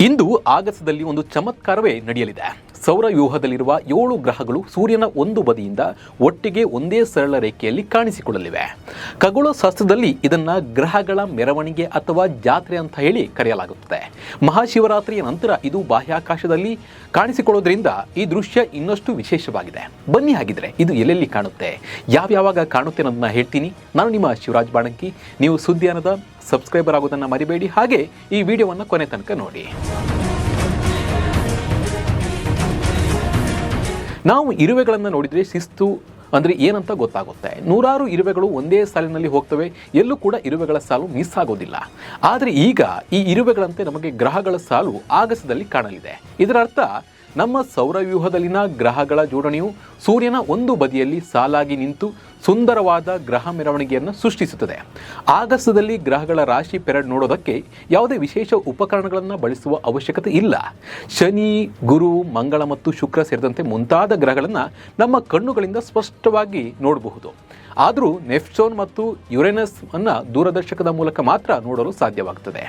ಇಂದು ಆಗಸದಲ್ಲಿ ಒಂದು ಚಮತ್ಕಾರವೇ ನಡೆಯಲಿದೆ. ಸೌರ ವ್ಯೂಹದಲ್ಲಿರುವ ಏಳು ಗ್ರಹಗಳು ಸೂರ್ಯನ ಒಂದು ಬದಿಯಿಂದ ಒಟ್ಟಿಗೆ ಒಂದೇ ಸರಳ ರೇಖೆಯಲ್ಲಿ ಕಾಣಿಸಿಕೊಳ್ಳಲಿವೆ. ಖಗೋಳ ಶಾಸ್ತ್ರದಲ್ಲಿ ಇದನ್ನ ಗ್ರಹಗಳ ಮೆರವಣಿಗೆ ಅಥವಾ ಜಾತ್ರೆ ಅಂತ ಹೇಳಿ ಕರೆಯಲಾಗುತ್ತದೆ. ಮಹಾಶಿವರಾತ್ರಿಯ ನಂತರ ಇದು ಬಾಹ್ಯಾಕಾಶದಲ್ಲಿ ಕಾಣಿಸಿಕೊಳ್ಳೋದ್ರಿಂದ ಈ ದೃಶ್ಯ ಇನ್ನಷ್ಟು ವಿಶೇಷವಾಗಿದೆ. ಬನ್ನಿ ಹಾಗಿದ್ರೆ ಇದು ಎಲ್ಲೆಲ್ಲಿ ಕಾಣುತ್ತೆ? ಯಾವ್ಯಾವಾಗ ಕಾಣುತ್ತೆ ಅನ್ನೋದನ್ನ ಹೇಳ್ತೀನಿ. ನಾನು ನಿಮ್ಮ ಶಿವರಾಜ್ ಬಾಣಂಕಿ. ನೀವು ಸುದ್ದಿಯಾನದ ಸಬ್ಸ್ಕ್ರೈಬರ್ ಆಗೋದನ್ನು ಮರಿಬೇಡಿ. ಹಾಗೆ ಈ ವಿಡಿಯೋವನ್ನು ಕೊನೆ ತನಕ ನೋಡಿ. ನಾವು ಇರುವೆಗಳನ್ನು ನೋಡಿದರೆ ಶಿಸ್ತು ಅಂದರೆ ಏನಂತ ಗೊತ್ತಾಗುತ್ತೆ. ನೂರಾರು ಇರುವೆಗಳು ಒಂದೇ ಸಾಲಿನಲ್ಲಿ ಹೋಗ್ತವೆ. ಎಲ್ಲೂ ಕೂಡ ಇರುವೆಗಳ ಸಾಲು ಮಿಸ್ ಆಗೋದಿಲ್ಲ. ಆದರೆ ಈಗ ಈ ಇರುವೆಗಳಂತೆ ನಮಗೆ ಗ್ರಹಗಳ ಸಾಲು ಆಗಸದಲ್ಲಿ ಕಾಣಲಿದೆ. ಇದರ ಅರ್ಥ ನಮ್ಮ ಸೌರವ್ಯೂಹದಲ್ಲಿನ ಗ್ರಹಗಳ ಜೋಡಣೆಯು ಸೂರ್ಯನ ಒಂದು ಬದಿಯಲ್ಲಿ ಸಾಲಾಗಿ ನಿಂತು ಸುಂದರವಾದ ಗ್ರಹ ಮೆರವಣಿಗೆಯನ್ನು ಸೃಷ್ಟಿಸುತ್ತದೆ. ಆಗಸದಲ್ಲಿ ಗ್ರಹಗಳ ರಾಶಿ ಪೆರಡ್ ನೋಡೋದಕ್ಕೆ ಯಾವುದೇ ವಿಶೇಷ ಉಪಕರಣಗಳನ್ನು ಬಳಸುವ ಅವಶ್ಯಕತೆ ಇಲ್ಲ. ಶನಿ, ಗುರು, ಮಂಗಳ ಮತ್ತು ಶುಕ್ರ ಸೇರಿದಂತೆ ಮುಂತಾದ ಗ್ರಹಗಳನ್ನು ನಮ್ಮ ಕಣ್ಣುಗಳಿಂದ ಸ್ಪಷ್ಟವಾಗಿ ನೋಡಬಹುದು. ಆದರೂ ನೆಫ್ಟೋನ್ ಮತ್ತು ಯುರೇನಸ್ ಅನ್ನು ದೂರದರ್ಶಕದ ಮೂಲಕ ಮಾತ್ರ ನೋಡಲು ಸಾಧ್ಯವಾಗುತ್ತದೆ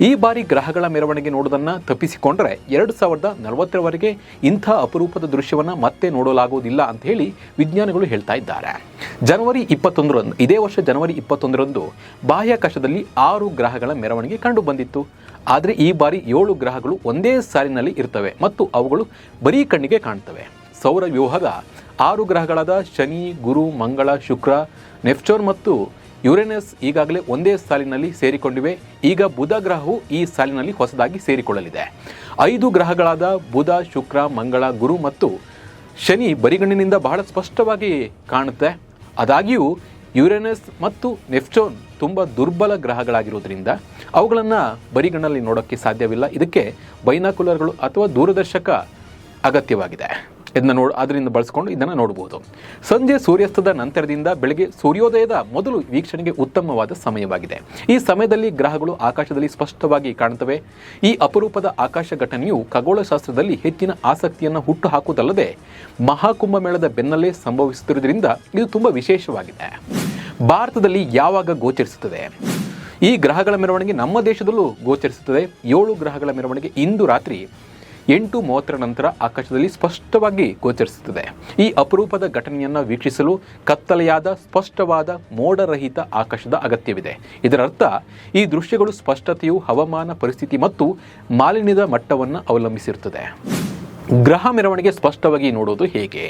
ಈ ಬಾರಿ ಗ್ರಹಗಳ ಮೆರವಣಿಗೆ ನೋಡೋದನ್ನು ತಪ್ಪಿಸಿಕೊಂಡರೆ ಎರಡು ಸಾವಿರದ ನಲವತ್ತರವರೆಗೆ ಇಂಥ ಅಪರೂಪದ ದೃಶ್ಯವನ್ನು ಮತ್ತೆ ನೋಡಲಾಗುವುದಿಲ್ಲ ಅಂತ ಹೇಳಿ ವಿಜ್ಞಾನಿಗಳು ಹೇಳ್ತಾ ಇದ್ದಾರೆ. ಜನವರಿ ಇಪ್ಪತ್ತೊಂದರಂದು, ಇದೇ ವರ್ಷ ಜನವರಿ ಇಪ್ಪತ್ತೊಂದರಂದು ಬಾಹ್ಯಾಕಾಶದಲ್ಲಿ ಆರು ಗ್ರಹಗಳ ಮೆರವಣಿಗೆ ಕಂಡು ಬಂದಿತ್ತು. ಆದರೆ ಈ ಬಾರಿ ಏಳು ಗ್ರಹಗಳು ಒಂದೇ ಸಾಲಿನಲ್ಲಿ ಇರ್ತವೆ ಮತ್ತು ಅವುಗಳು ಬರೀ ಕಣ್ಣಿಗೆ ಕಾಣ್ತವೆ. ಸೌರ ವ್ಯೂಹದ ಆರು ಗ್ರಹಗಳಾದ ಶನಿ, ಗುರು, ಮಂಗಳ, ಶುಕ್ರ ನೆಫ್ಚೋರ್ ಮತ್ತು ಯುರೇನಸ್ ಈಗಾಗಲೇ ಒಂದೇ ಸಾಲಿನಲ್ಲಿ ಸೇರಿಕೊಂಡಿವೆ. ಈಗ ಬುಧ ಗ್ರಹವು ಈ ಸಾಲಿನಲ್ಲಿ ಹೊಸದಾಗಿ ಸೇರಿಕೊಳ್ಳಲಿದೆ. ಐದು ಗ್ರಹಗಳಾದ ಬುಧ, ಶುಕ್ರ, ಮಂಗಳ, ಗುರು ಮತ್ತು ಶನಿ ಬರಿಗಣ್ಣಿನಿಂದ ಬಹಳ ಸ್ಪಷ್ಟವಾಗಿ ಕಾಣುತ್ತೆ. ಆದಾಗ್ಯೂ ಯುರೇನಸ್ ಮತ್ತು ನೆಫ್ಚೋನ್ ತುಂಬ ದುರ್ಬಲ ಗ್ರಹಗಳಾಗಿರೋದ್ರಿಂದ ಅವುಗಳನ್ನು ಬರಿಗಣ್ಣಲ್ಲಿ ನೋಡೋಕ್ಕೆ ಸಾಧ್ಯವಿಲ್ಲ. ಇದಕ್ಕೆ ಬೈನಾಕುಲರ್ಗಳು ಅಥವಾ ದೂರದರ್ಶಕ ಅಗತ್ಯವಾಗಿದೆ. ಇದನ್ನ ನೋಡ್ ಅದರಿಂದ ಬಳಸ್ಕೊಂಡು ಇದನ್ನು ನೋಡಬಹುದು ಸಂಜೆ ಸೂರ್ಯಾಸ್ತದ ನಂತರದಿಂದ ಬೆಳಗ್ಗೆ ಸೂರ್ಯೋದಯದ ಮೊದಲು ವೀಕ್ಷಣೆಗೆ ಉತ್ತಮವಾದ ಸಮಯವಾಗಿದೆ. ಈ ಸಮಯದಲ್ಲಿ ಗ್ರಹಗಳು ಆಕಾಶದಲ್ಲಿ ಸ್ಪಷ್ಟವಾಗಿ ಕಾಣುತ್ತವೆ. ಈ ಅಪರೂಪದ ಆಕಾಶ ಘಟನೆಯು ಖಗೋಳಶಾಸ್ತ್ರದಲ್ಲಿ ಹೆಚ್ಚಿನ ಆಸಕ್ತಿಯನ್ನು ಹುಟ್ಟು ಹಾಕುವುದಲ್ಲದೆ ಮಹಾಕುಂಭಮೇಳದ ಬೆನ್ನಲ್ಲೇ ಸಂಭವಿಸುತ್ತಿರುವುದರಿಂದ ಇದು ತುಂಬ ವಿಶೇಷವಾಗಿದೆ. ಭಾರತದಲ್ಲಿ ಯಾವಾಗ ಗೋಚರಿಸುತ್ತದೆ? ಈ ಗ್ರಹಗಳ ಮೆರವಣಿಗೆ ನಮ್ಮ ದೇಶದಲ್ಲೂ ಗೋಚರಿಸುತ್ತದೆ. ಏಳು ಗ್ರಹಗಳ ಮೆರವಣಿಗೆ ಇಂದು ರಾತ್ರಿ ಎಂಟು ಮೂವತ್ತರ ನಂತರ ಆಕಾಶದಲ್ಲಿ ಸ್ಪಷ್ಟವಾಗಿ ಗೋಚರಿಸುತ್ತದೆ. ಈ ಅಪರೂಪದ ಘಟನೆಯನ್ನು ವೀಕ್ಷಿಸಲು ಕತ್ತಲೆಯಾದ ಸ್ಪಷ್ಟವಾದ ಮೋಡರಹಿತ ಆಕಾಶದ ಅಗತ್ಯವಿದೆ. ಇದರರ್ಥ, ಈ ದೃಶ್ಯಗಳು ಸ್ಪಷ್ಟತೆಯು ಹವಾಮಾನ ಪರಿಸ್ಥಿತಿ ಮತ್ತು ಮಾಲಿನ್ಯದ ಮಟ್ಟವನ್ನು ಅವಲಂಬಿಸಿರುತ್ತದೆ. ಗ್ರಹ ಮೆರವಣಿಗೆ ಸ್ಪಷ್ಟವಾಗಿ ನೋಡೋದು ಹೇಗೆ?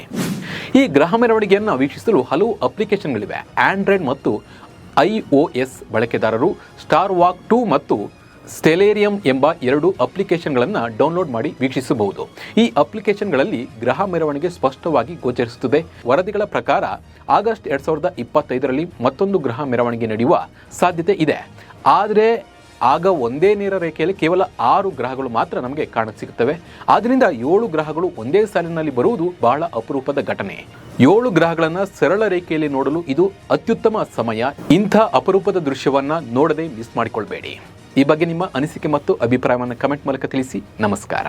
ಈ ಗ್ರಹ ಮೆರವಣಿಗೆಯನ್ನು ವೀಕ್ಷಿಸಲು ಹಲವು ಅಪ್ಲಿಕೇಶನ್ಗಳಿವೆ. ಆಂಡ್ರಾಯ್ಡ್ ಮತ್ತು ಐ ಒ ಎಸ್ ಬಳಕೆದಾರರು ಸ್ಟಾರ್ ವಾಕ್ ಟೂ ಮತ್ತು ಸ್ಟೆಲೇರಿಯಂ ಎಂಬ ಎರಡು ಅಪ್ಲಿಕೇಶನ್ಗಳನ್ನು ಡೌನ್ಲೋಡ್ ಮಾಡಿ ವೀಕ್ಷಿಸಬಹುದು. ಈ ಅಪ್ಲಿಕೇಶನ್ಗಳಲ್ಲಿ ಗ್ರಹ ಮೆರವಣಿಗೆ ಸ್ಪಷ್ಟವಾಗಿ ಗೋಚರಿಸುತ್ತದೆ. ವರದಿಗಳ ಪ್ರಕಾರ, ಆಗಸ್ಟ್ ಎರಡು ಸಾವಿರದ ಇಪ್ಪತ್ತೈದರಲ್ಲಿ ಮತ್ತೊಂದು ಗ್ರಹ ಮೆರವಣಿಗೆ ನಡೆಯುವ ಸಾಧ್ಯತೆ ಇದೆ. ಆದರೆ, ಆಗ ಒಂದೇ ನೇರ ರೇಖೆಯಲ್ಲಿ ಕೇವಲ ಆರು ಗ್ರಹಗಳು ಮಾತ್ರ ನಮಗೆ ಕಾಣಸಿಗುತ್ತವೆ ಆದ್ದರಿಂದ ಏಳು ಗ್ರಹಗಳು ಒಂದೇ ಸಾಲಿನಲ್ಲಿ ಬರುವುದು ಬಹಳ ಅಪರೂಪದ ಘಟನೆ. ಏಳು ಗ್ರಹಗಳನ್ನು ಸರಳ ರೇಖೆಯಲ್ಲಿ ನೋಡಲು ಇದು ಅತ್ಯುತ್ತಮ ಸಮಯ. ಇಂಥ ಅಪರೂಪದ ದೃಶ್ಯವನ್ನು ನೋಡದೆ ಮಿಸ್ ಮಾಡಿಕೊಳ್ಬೇಡಿ. ಈ ಬಗ್ಗೆ ನಿಮ್ಮ ಅನಿಸಿಕೆ ಮತ್ತು ಅಭಿಪ್ರಾಯವನ್ನು ಕಮೆಂಟ್ ಮೂಲಕ ತಿಳಿಸಿ. ನಮಸ್ಕಾರ.